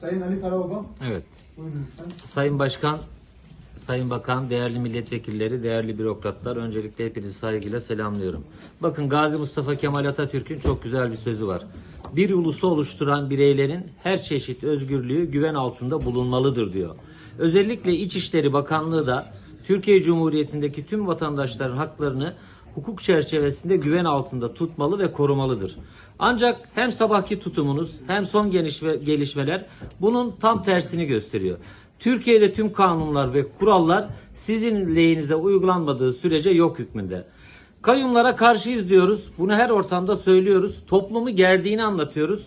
Sayın Ali Karaoğlan. Evet. Buyurun lütfen. Sayın Başkan, Sayın Bakan, değerli milletvekilleri, değerli bürokratlar öncelikle hepinizi saygıyla selamlıyorum. Bakın Gazi Mustafa Kemal Atatürk'ün çok güzel bir sözü var. Bir ulusu oluşturan bireylerin her çeşit özgürlüğü güven altında bulunmalıdır diyor. Özellikle İçişleri Bakanlığı da Türkiye Cumhuriyeti'ndeki tüm vatandaşların haklarını hukuk çerçevesinde güven altında tutmalı ve korumalıdır. Ancak hem sabahki tutumunuz hem son gelişme, gelişmeler bunun tam tersini gösteriyor. Türkiye'de tüm kanunlar ve kurallar sizin lehinize uygulanmadığı sürece yok hükmünde. Kayyumlara karşıyız diyoruz. Bunu her ortamda söylüyoruz. Toplumu gerdiğini anlatıyoruz.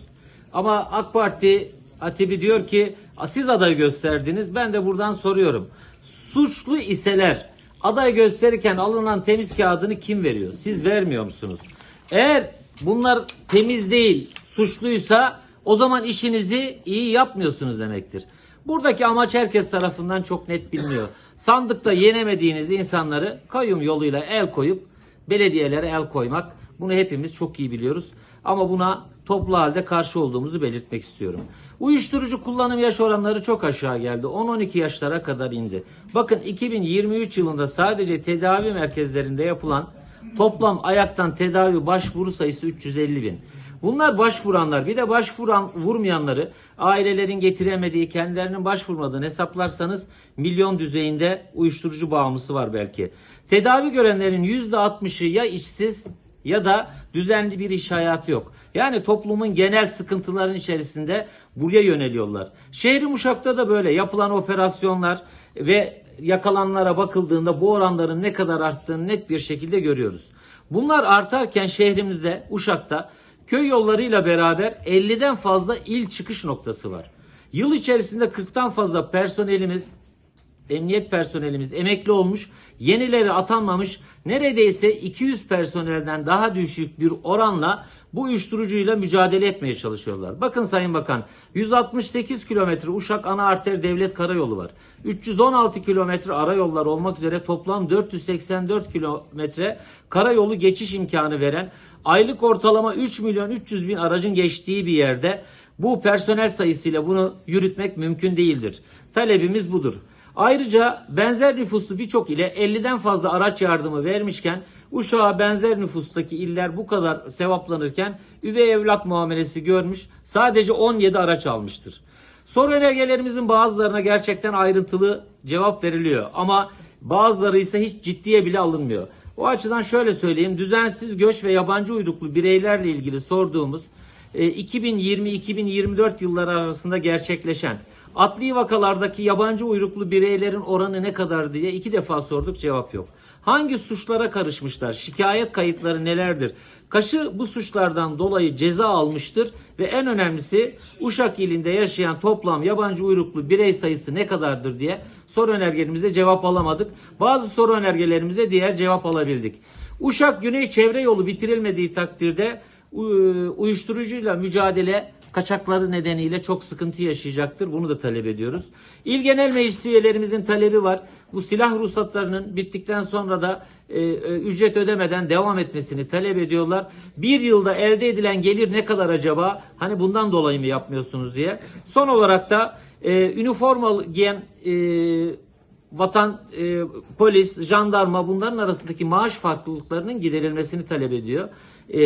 Ama AK Parti Atibi diyor ki siz aday gösterdiniz. Ben de buradan soruyorum. Suçlu iseler aday gösterirken alınan temiz kağıdını kim veriyor? Siz vermiyor musunuz? Eğer bunlar temiz değil, suçluysa o zaman işinizi iyi yapmıyorsunuz demektir. Buradaki amaç herkes tarafından çok net biliniyor. Sandıkta yenemediğiniz insanları kayyum yoluyla el koyup belediyelere el koymak. Bunu hepimiz çok iyi biliyoruz. Ama buna toplu halde karşı olduğumuzu belirtmek istiyorum. Uyuşturucu kullanım yaş oranları çok aşağı geldi. 10-12 yaşlara kadar indi. Bakın 2023 yılında sadece tedavi merkezlerinde yapılan toplam ayaktan tedavi başvuru sayısı 350 bin. Bunlar başvuranlar bir de başvuran vurmayanları ailelerin getiremediği kendilerinin başvurmadığını hesaplarsanız milyon düzeyinde uyuşturucu bağımlısı var belki. Tedavi görenlerin %60'ı ya işsiz ya da düzenli bir iş hayatı yok. Yani toplumun genel sıkıntıların içerisinde buraya yöneliyorlar. Şehri Uşak'ta da böyle yapılan operasyonlar ve yakalanlara bakıldığında bu oranların ne kadar arttığını net bir şekilde görüyoruz. Bunlar artarken şehrimizde Uşak'ta köy yollarıyla beraber 50'den fazla il çıkış noktası var. Yıl içerisinde 40'tan fazla personelimiz emniyet personelimiz emekli olmuş, yenileri atanmamış, neredeyse 200 personelden daha düşük bir oranla bu uyuşturucuyla mücadele etmeye çalışıyorlar. Bakın Sayın Bakan, 168 kilometre Uşak ana arter devlet karayolu var. 316 kilometre ara yollar olmak üzere toplam 484 kilometre karayolu geçiş imkanı veren, aylık ortalama 3 milyon 300 bin aracın geçtiği bir yerde bu personel sayısıyla bunu yürütmek mümkün değildir. Talebimiz budur. Ayrıca benzer nüfuslu birçok ile 50'den fazla araç yardımı vermişken Uşak'a benzer nüfustaki iller bu kadar sevaplanırken üvey evlat muamelesi görmüş sadece 17 araç almıştır. Soru önergelerimizin bazılarına gerçekten ayrıntılı cevap veriliyor ama bazıları ise hiç ciddiye bile alınmıyor. O açıdan şöyle söyleyeyim düzensiz göç ve yabancı uyruklu bireylerle ilgili sorduğumuz 2020-2024 yılları arasında gerçekleşen adli vakalardaki yabancı uyruklu bireylerin oranı ne kadar diye iki defa sorduk cevap yok. Hangi suçlara karışmışlar? Şikayet kayıtları nelerdir? Kaşı bu suçlardan dolayı ceza almıştır ve en önemlisi Uşak ilinde yaşayan toplam yabancı uyruklu birey sayısı ne kadardır diye soru önergelerimize cevap alamadık. Bazı soru önergelerimize diğer cevap alabildik. Uşak Güney Çevre Yolu bitirilmediği takdirde u- uyuşturucuyla mücadele kaçakları nedeniyle çok sıkıntı yaşayacaktır. Bunu da talep ediyoruz. İl Genel Meclis üyelerimizin talebi var. Bu silah ruhsatlarının bittikten sonra da e, e, ücret ödemeden devam etmesini talep ediyorlar. Bir yılda elde edilen gelir ne kadar acaba? Hani bundan dolayı mı yapmıyorsunuz diye. Son olarak da e, üniforma giyen e, vatan, e, polis, jandarma bunların arasındaki maaş farklılıklarının giderilmesini talep ediyor. E,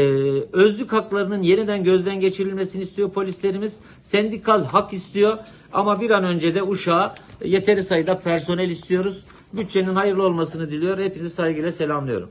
özlük haklarının yeniden gözden geçirilmesini istiyor polislerimiz. Sendikal hak istiyor ama bir an önce de Uşak'a yeteri sayıda personel istiyoruz. Bütçenin hayırlı olmasını diliyor. Hepinizi saygıyla selamlıyorum.